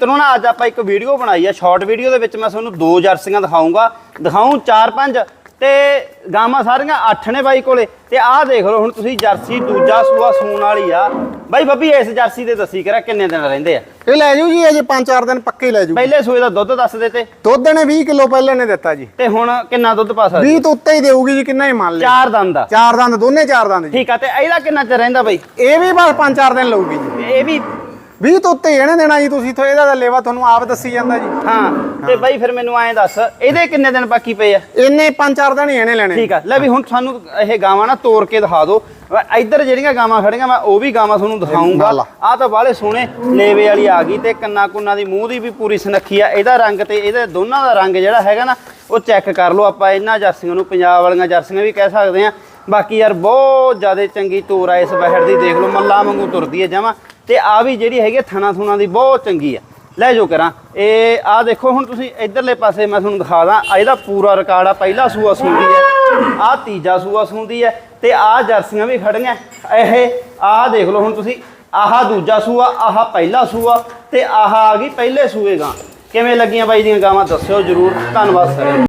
ਤੈਨੂੰ ਨਾ ਅੱਜ ਆਪਾਂ ਇੱਕ ਵੀਡੀਓ ਬਣਾਈ ਆ। ਸ਼ਾਰਟ ਵੀਡੀਓ ਦੇ ਵਿੱਚ ਮੈਂ ਤੁਹਾਨੂੰ ਦੋ ਜਰਸੀਆਂ ਦਿਖਾਉਂਗਾ। ਦਿਖਾਉਂ ਚਾਰ ਪੰਜ ਤੇ ਗਾਵਾਂ ਸਾਰੀਆਂ ਅੱਠ ਨੇ ਬਾਈ ਕੋਲੇ। ਤੇ ਆਹ ਦੇਖ ਲਓ ਹੁਣ ਤੁਸੀਂ ਜਰਸੀ ਦੂਜਾ ਸੂਆ ਸੂਣ ਵਾਲੀ ਆ। ਬਾਈ ਬੱਬੀ ਇਸ ਜਰਸੀ ਦੇ ਦੱਸੀ ਕਰਾ ਕਿੰਨੇ ਦਿਨ ਰਹਿੰਦੇ ਆ? ਇਹ ਲੈ ਜਾਓ ਜੀ ਅਜੇ 5-4 ਦਿਨ ਪੱਕੇ ਲੈ ਜਾਓ ਪਹਿਲੇ ਸੂਏ ਦਾ ਦੁੱਧ ਦੱਸ ਦੇ ਤੇ। ਦੁੱਧ ਨੇ 20 ਕਿਲੋ ਪਹਿਲੇ ਨੇ ਦਿੱਤਾ ਜੀ। ਤੇ ਹੁਣ ਕਿੰਨਾ ਦੁੱਧ ਪਾ ਸਕਦੀ? 20 ਤੋਂ ਉੱਤੇ ਹੀ ਦੇਊਗੀ ਜੀ ਕਿੰਨਾ ਹੀ ਮੰਨ ਲਿਆ। ਚਾਰ ਦੰਦ ਦਾ ਚਾਰ ਦੰਦ ਦੋਨੇ ਚਾਰ ਦੰਦ ਜੀ। ਠੀਕ ਆ ਤੇ ਇਹਦਾ ਕਿੰਨਾ ਚਿਰ ਰਹਿੰਦਾ ਬਾਈ? ਇਹ ਵੀ ਬਸ 5-4 ਦਿਨ ਲਊਗੀ ਜੀ। ਇਹ ਵੀ 20 ਤੋਂ ਉੱਤੇ ਇਹਨੇ ਦੇਣਾ ਜੀ ਤੁਸੀਂ ਤੋਂ ਇਹਦਾ ਤਾਂ ਲੇਵਾ ਤੁਹਾਨੂੰ ਆਪ ਦੱਸੀ ਜਾਂਦਾ ਜੀ। ਹਾਂ ਤੇ ਬਾਈ ਫਿਰ ਮੈਨੂੰ ਐਂ ਦੱਸ ਇਹਦੇ ਕਿੰਨੇ ਦਿਨ ਬਾਕੀ ਪਏ ਆ? ਇੰਨੇ 5-4 ਦਿਨ ਹੀ ਇਹਨੇ ਲੈਣੇ। ਠੀਕ ਆ ਲੈ ਵੀ ਹੁਣ ਸਾਨੂੰ ਇਹ ਗਾਵਾਂ ਨਾ ਤੋੜ ਕੇ ਦਿਖਾ ਦਿਓ। ਅਹ ਇੱਧਰ ਜਿਹੜੀਆਂ ਗਾਵਾਂ ਖੜੀਆਂ ਮੈਂ ਉਹ ਵੀ ਗਾਵਾਂ ਤੁਹਾਨੂੰ ਦਿਖਾਉਂਗਾ ਆ। ਆਹ ਤਾਂ ਬਾਹਲੇ ਸੋਹਣੇ ਲੇਵੇ ਵਾਲੀ ਆ ਗਈ ਤੇ ਕੰਨਾ ਕੁੰਨਾ ਦੀ ਮੂੰਹ ਦੀ ਵੀ ਪੂਰੀ ਸੁਨੱਖੀ ਆ। ਇਹਦਾ ਰੰਗ ਤੇ ਇਹਦੇ ਦੋਨਾਂ ਦਾ ਰੰਗ ਜਿਹੜਾ ਹੈਗਾ ਨਾ ਉਹ ਚੈੱਕ ਕਰ ਲਓ ਆਪਾਂ। ਇਹਨਾਂ ਜਰਸੀਆਂ ਨੂੰ ਪੰਜਾਬ ਵਾਲੀਆਂ ਜਰਸੀਆਂ ਵੀ ਕਹਿ ਸਕਦੇ ਆ। ਬਾਕੀ ਯਾਰ ਬਹੁਤ ਜ਼ਿਆਦਾ ਚੰਗੀ ਤੋਰ ਆ, ਇਸ ਬਹਿਰ ਦੀ ਦੇਖ ਲਓ, ਮੱਲਾ ਵਾਂਗੂ ਤੁਰਦੀ ਹੈ ਜਮਾ। ਤੇ ਆ ਵੀ ਜਿਹੜੀ ਹੈਗੀ ਆ ਥਣਾ ਥੁਣਾ ਦੀ ਬਹੁਤ ਚੰਗੀ ਆ। ਲੈ ਜੋ ਕਰਾਂ, ਇਹ ਆ ਦੇਖੋ ਹੁਣ ਤੁਸੀਂ ਇਧਰਲੇ ਪਾਸੇ ਮੈਂ ਤੁਹਾਨੂੰ ਦਿਖਾ ਦਾਂ, ਆ ਇਹਦਾ ਪੂਰਾ ਰਿਕਾਰਡ ਆ, ਪਹਿਲਾ ਸੂਆ ਸੂੰਦੀ ਹੈ ਆ ਤੀਜਾ ਸੂਆ ਸੂੰਦੀ ਹੈ ਤੇ ਆ ਜਰਸੀਆਂ ਵੀ ਖੜੀਆਂ, ਇਹ, ਆ ਦੇਖ ਲਓ ਹੁਣ ਤੁਸੀਂ, ਆਹ ਦੂਜਾ ਸੂਆ, ਆਹ ਪਹਿਲਾ ਸੂਆ, ਤੇ ਆਹ ਆ ਗਈ ਪਹਿਲੇ ਸੂਏ ਗਾਂ। ਕਿਵੇਂ ਲੱਗੀਆਂ ਬਾਈ ਦੀਆਂ ਗਾਵਾਂ, ਦੱਸਿਓ ਜਰੂਰ, ਧੰਨਵਾਦ ਸਰ।